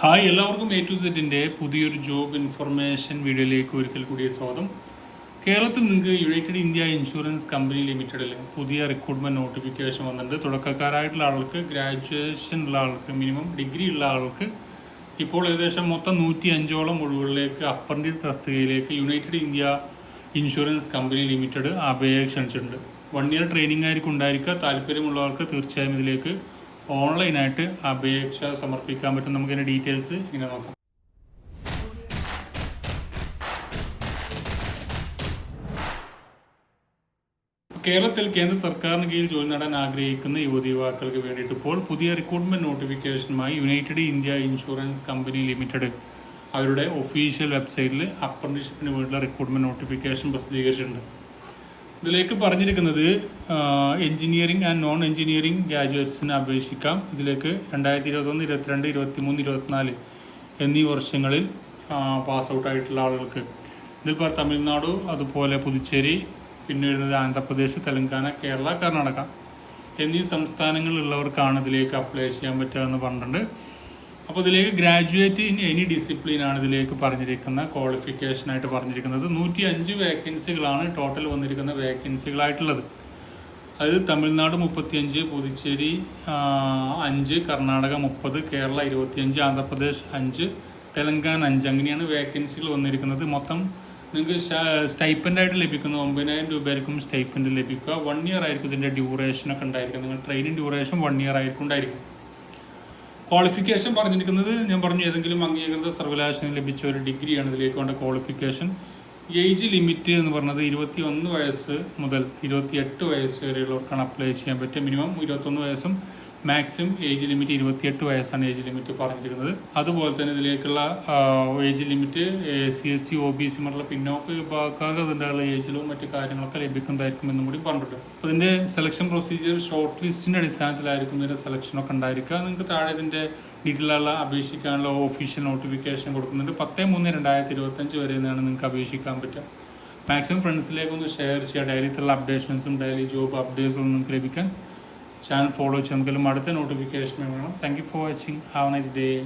Hi എല്ലാവർക്കും A to സെറ്റിന്റെ പുതിയൊരു ജോബ് ഇൻഫർമേഷൻ വീഡിയോയിലേക്ക് ഒരിക്കൽ കൂടി സ്വാഗതം. കേരളത്തിൽ നിങ്ങൾക്ക് യുണൈറ്റഡ് ഇന്ത്യ ഇൻഷുറൻസ് കമ്പനി ലിമിറ്റഡിൽ പുതിയ റിക്രൂട്ട്മെന്റ് നോട്ടിഫിക്കേഷൻ വന്നിട്ടുണ്ട്. തുടക്കക്കാരായിട്ടുള്ള ആൾക്ക് ഗ്രാജുവേഷൻ ഉള്ള ആൾക്ക് മിനിമം ഡിഗ്രി ഉള്ള ആൾക്ക് ഇപ്പോൾ ഏകദേശം മൊത്തം നൂറ്റി അഞ്ചോളം ഒഴിവുകളിലേക്ക് അപ്രന്റീസ് തസ്തികയിലേക്ക് united India insurance company limited അപേക്ഷ ക്ഷണിച്ചിട്ടുണ്ട്. വൺ ഇയർ ട്രെയിനിങ് ആയിരിക്കും ഉണ്ടായിരിക്കുക. താല്പര്യമുള്ളവർക്ക് തീർച്ചയായും ഇതിലേക്ക് ഓൺലൈനായിട്ട് അപേക്ഷ സമർപ്പിക്കാൻ പറ്റും. നമുക്കിതിന്റെ ഡീറ്റെയിൽസ് ഇങ്ങനെ നോക്കാം. കേരളത്തിൽ കേന്ദ്ര സർക്കാരിന് കീഴിൽ ജോലി നേടാൻ ആഗ്രഹിക്കുന്ന യുവതി യുവാക്കൾക്ക് വേണ്ടിയിട്ട് ഇപ്പോൾ പുതിയ recruitment നോട്ടിഫിക്കേഷനുമായി united India insurance company limited അവരുടെ ഒഫീഷ്യൽ വെബ്സൈറ്റിൽ അപ്രന്റീഷിപ്പിന് വേണ്ടിയുള്ള റിക്രൂട്ട്മെന്റ് നോട്ടിഫിക്കേഷൻ പ്രസിദ്ധീകരിച്ചിട്ടുണ്ട്. ഇതിലേക്ക് പറഞ്ഞിരിക്കുന്നത് എഞ്ചിനീയറിംഗ് ആൻഡ് നോൺ എഞ്ചിനീയറിംഗ് ഗ്രാജുവേറ്റ്സിന് അപേക്ഷിക്കാം. ഇതിലേക്ക് രണ്ടായിരത്തി ഇരുപത്തൊന്ന് ഇരുപത്തിരണ്ട് ഇരുപത്തി മൂന്ന് ഇരുപത്തിനാല് എന്നീ വർഷങ്ങളിൽ പാസ് ഔട്ട് ആയിട്ടുള്ള ആളുകൾക്ക്. ഇതിൽ പറ തമിഴ്നാട് അതുപോലെ പുതുച്ചേരി പിന്നെ വരുന്നത് ആന്ധ്രാപ്രദേശ് തെലങ്കാന കേരള കർണാടക എന്നീ സംസ്ഥാനങ്ങളിലുള്ളവർക്കാണ് ഇതിലേക്ക് അപ്ലൈ ചെയ്യാൻ പറ്റുക എന്ന് പറഞ്ഞിട്ടുണ്ട്. അപ്പോൾ ഇതിലേക്ക് ഗ്രാജുവേറ്റ് ഇൻ എനി ഡിസിപ്ലിൻ ആണ് ഇതിലേക്ക് പറഞ്ഞിരിക്കുന്ന ക്വാളിഫിക്കേഷൻ ആയിട്ട് പറഞ്ഞിരിക്കുന്നത്. നൂറ്റി അഞ്ച് വേക്കൻസികളാണ് ടോട്ടൽ വന്നിരിക്കുന്ന വേക്കൻസികളായിട്ടുള്ളത് അത് തമിഴ്നാട് മുപ്പത്തിയഞ്ച് പുതുച്ചേരി അഞ്ച് കർണാടക മുപ്പത് കേരള ഇരുപത്തിയഞ്ച് ആന്ധ്രാപ്രദേശ് അഞ്ച് തെലങ്കാന അഞ്ച്. അങ്ങനെയാണ് വേക്കൻസികൾ വന്നിരിക്കുന്നത്. മൊത്തം നിങ്ങൾക്ക് സ്റ്റൈപ്പന്റായിട്ട് ലഭിക്കുന്ന. ഒമ്പതിനായിരം രൂപയായിരിക്കും സ്റ്റൈപ്പന്റ് ലഭിക്കുക. വൺ ഇയർ ആയിരിക്കും ഇതിന്റെ ഡ്യൂറേഷനൊക്കെ ഉണ്ടായിരിക്കും നിങ്ങൾ ട്രെയിനിങ് ഡ്യൂറേഷൻ വൺ ഇയർ ആയിരിക്കും ഉണ്ടായിരിക്കും ക്വാളിഫിക്കേഷൻ പറഞ്ഞിരിക്കുന്നത് ഞാൻ പറഞ്ഞു ഏതെങ്കിലും അംഗീകൃത സർവകലാശാല ലഭിച്ച ഒരു ഡിഗ്രിയാണ്. ഇതിലേക്ക് വേണ്ട ക്വാളിഫിക്കേഷൻ ഏജ് ലിമിറ്റ് എന്ന് പറഞ്ഞത് ഇരുപത്തി ഒന്ന് വയസ്സ് മുതൽ ഇരുപത്തി എട്ട് വയസ്സ് വരെയുള്ളവർക്കാണ് അപ്ലൈ ചെയ്യാൻ പറ്റുക. മിനിമം ഇരുപത്തൊന്ന് വയസ്സും മാക്സിമം ഏജ് ലിമിറ്റ് ഇരുപത്തിയെട്ട് വയസ്സാണ് ഏജ് ലിമിറ്റ് പറഞ്ഞിരിക്കുന്നത്. അതുപോലെ തന്നെ ഇതിലേക്കുള്ള age limit C S T O B C മറ്റുള്ള പിന്നോക്ക വിഭാഗക്കാർക്ക് അതിന്റെ ഏജിലും മറ്റു കാര്യങ്ങളൊക്കെ ലഭിക്കുന്നതായിരിക്കും എന്നും കൂടി പറഞ്ഞിട്ടുണ്ട്. അപ്പോൾ ഇതിന്റെ സെലക്ഷൻ പ്രൊസീജിയർ ഷോർട്ട് ലിസ്റ്റിന്റെ അടിസ്ഥാനത്തിലായിരിക്കും ഇതിന്റെ സെലക്ഷനൊക്കെ ഉണ്ടായിരിക്കുക. നിങ്ങൾക്ക് താഴെ ഇതിന്റെ ഡീറ്റെയിലുള്ള അപേക്ഷിക്കാനുള്ള ഒഫീഷ്യൽ നോട്ടിഫിക്കേഷൻ കൊടുക്കുന്നുണ്ട്. പത്ത് മൂന്ന് രണ്ടായിരത്തി ഇരുപത്തഞ്ച് വരെ നിന്നാണ് നിങ്ങൾക്ക് അപേക്ഷിക്കാൻ പറ്റുക. മാക്സിമം ഫ്രണ്ട്സിലേക്കൊന്ന് ഷെയർ ചെയ്യുക. ഡെയിലിത്തുള്ള അപ്ഡേഷൻസും ഡെയിലി ജോബ് അപ്ഡേറ്റ്സും നിങ്ങൾക്ക് ലഭിക്കാൻ ചാനൽ ഫോളോ ചെയ്യാം നമുക്കെല്ലാം അടുത്ത നോട്ടിഫിക്കേഷൻ വേണം. Thank you for watching have nice day